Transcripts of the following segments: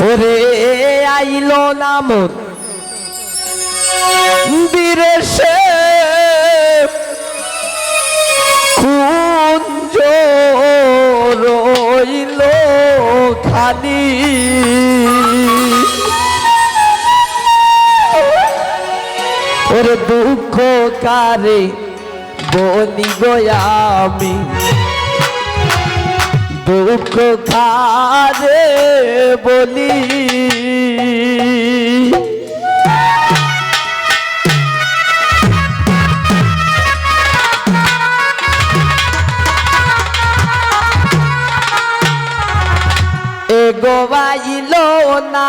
ওরে আইল নামন বিরেশে কুঞ্জ রইল খালি ওরে দুঃখ কারে বলি গয়ামি দুঃখ কারে বলি। এগোবাইল না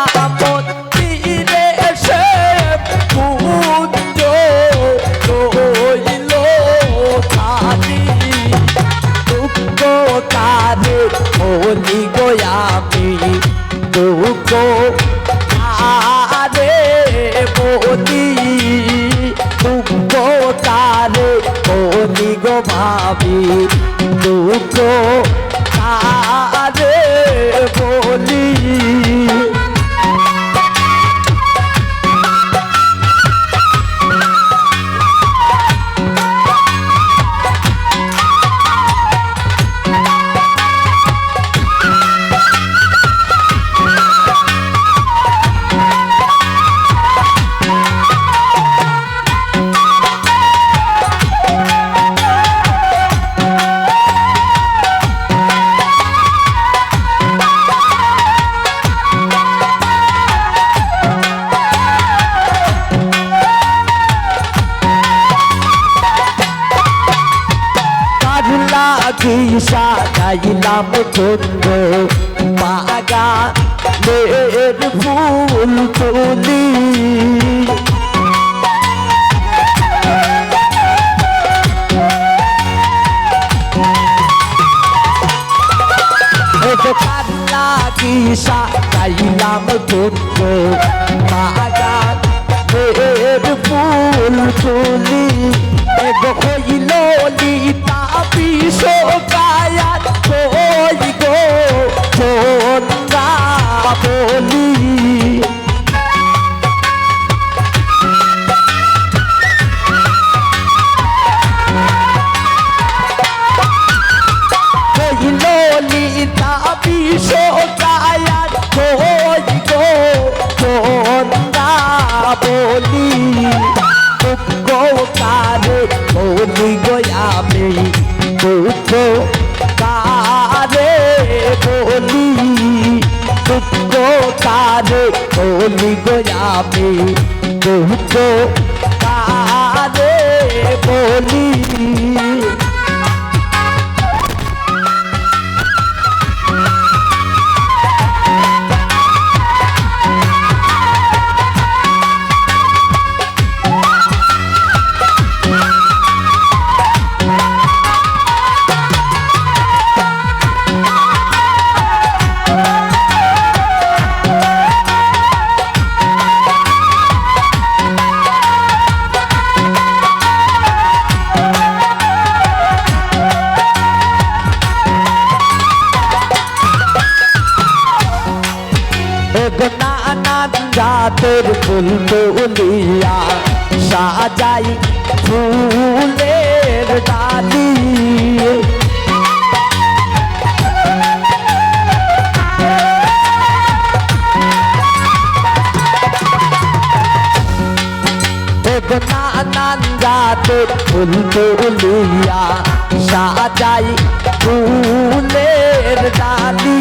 কাজলা দিশা গাইলাম চন্দ্র বাগা লের ফুল তুলি। বলি দুঃখ কারে জাতের ফুল তুলিয়া সাজাই ফুলের ডালি নানান জাতের ফুল তুলিয়া সাজাই ফুলের ডালি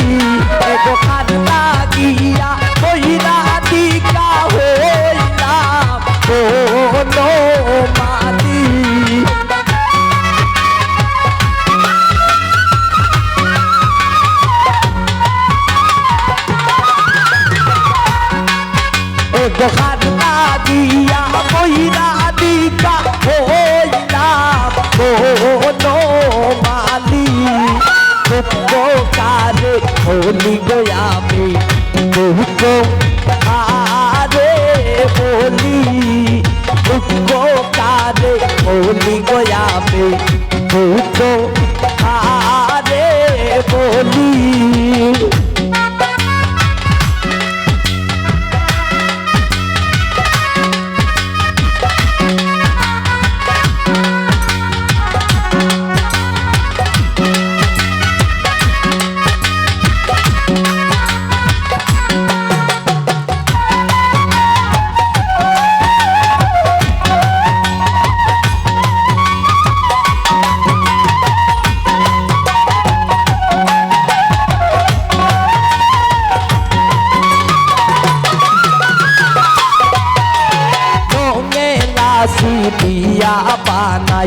হলি গোয়ামি দুঃখ আরে বলি দুঃখ কারে হলি গোয়ামি দুঃখ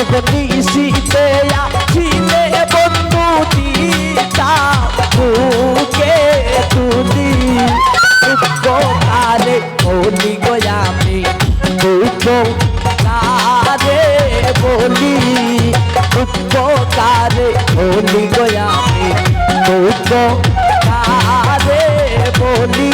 এগনি শীতে ছিলে বন্ধু দিতা, বুকে তুলি। উপকারে বলি গোয়ামি উপকারে বলি। উপকারে বলি গোয়ামি উপকারে বলি।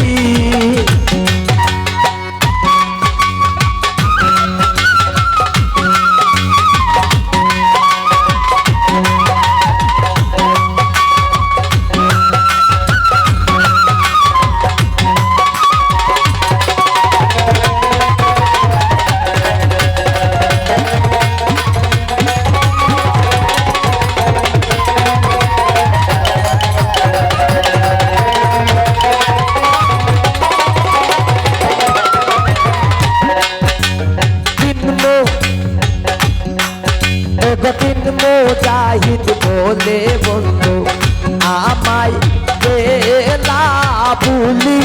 বুলি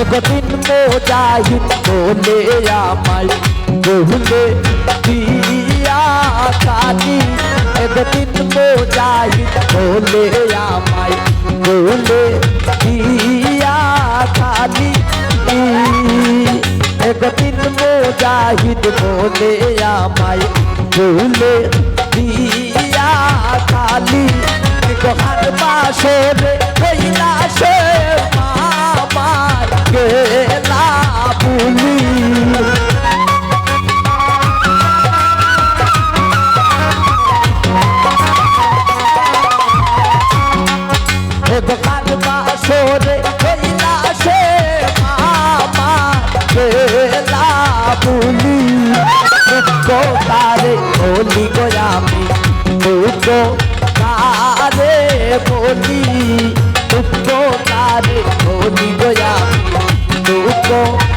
এগতিন মুজাহিদ বলে আমায় বহুলে দিয়া কালি একদিন মুজাহিদ বলে মুজাহিদ বলে আমায় বলে দিয়া কালি। গোহার বাসরে কৈলাসে মামার গেলা বুলি। দোকান বাসরে কৈলাসে মুখো তারে বলি গোয়ামি মুখো তারে বলি? মুখো তারে বলি মুখো তারে